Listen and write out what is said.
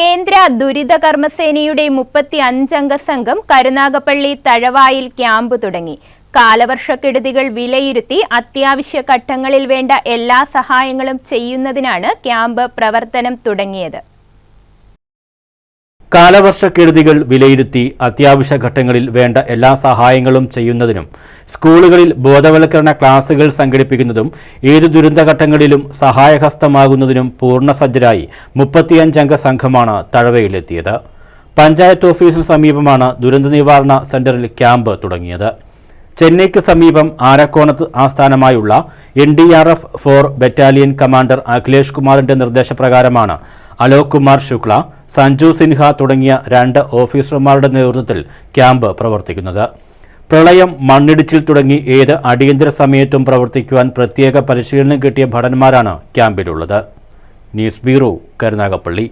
കേന്ദ്ര ദുരിത കർമ്മസേനയുടെ മുപ്പത്തി അഞ്ചംഗ സംഘം കരുനാഗപ്പള്ളി തഴവായിൽ ക്യാമ്പ് തുടങ്ങി. കാലവർഷക്കെടുതികൾ വിലയിരുത്തി അത്യാവശ്യ ഘട്ടങ്ങളിൽ വേണ്ട എല്ലാ സഹായങ്ങളും ചെയ്യുന്നതിനാണ് ക്യാമ്പ് പ്രവർത്തനം തുടങ്ങിയത്. കാലവർഷക്കെടുതികൾ വിലയിരുത്തി അത്യാവശ്യ ഘട്ടങ്ങളിൽ വേണ്ട എല്ലാ സഹായങ്ങളും ചെയ്യുന്നതിനും സ്കൂളുകളിൽ ബോധവൽക്കരണ ക്ലാസുകൾ സംഘടിപ്പിക്കുന്നതും ഏതു ദുരന്തഘട്ടങ്ങളിലും സഹായഹസ്തമാകുന്നതിനും പൂർണസജ്ജരായി മുപ്പത്തിയഞ്ചംഗ സംഘമാണ് തഴവയിലെത്തിയത്. പഞ്ചായത്ത് ഓഫീസിന് സമീപമാണ് ദുരന്ത നിവാരണ സെന്ററിൽ ക്യാമ്പ് തുടങ്ങിയത്. ചെന്നൈക്ക് സമീപം ആരക്കോണത്ത് ആസ്ഥാനമായുള്ള N D R F four battalion commander Akhilesh കുമാറിന്റെ നിർദ്ദേശപ്രകാരമാണ് അലോക് കുമാർ ശുക്ല സഞ്ജു സിൻഹ തുടങ്ങിയ രണ്ട് ഓഫീസർമാരുടെ നേതൃത്വത്തിൽ ക്യാമ്പ് പ്രവർത്തിക്കുന്നത്. പ്രളയം മണ്ണിടിച്ചിൽ തുടങ്ങി ഏത് അടിയന്തര സമയത്തും പ്രവർത്തിക്കുവാൻ പ്രത്യേക പരിശീലനം കിട്ടിയ ഭടന്മാരാണ് ക്യാമ്പിലുള്ളത്. News bureau Karunagappally.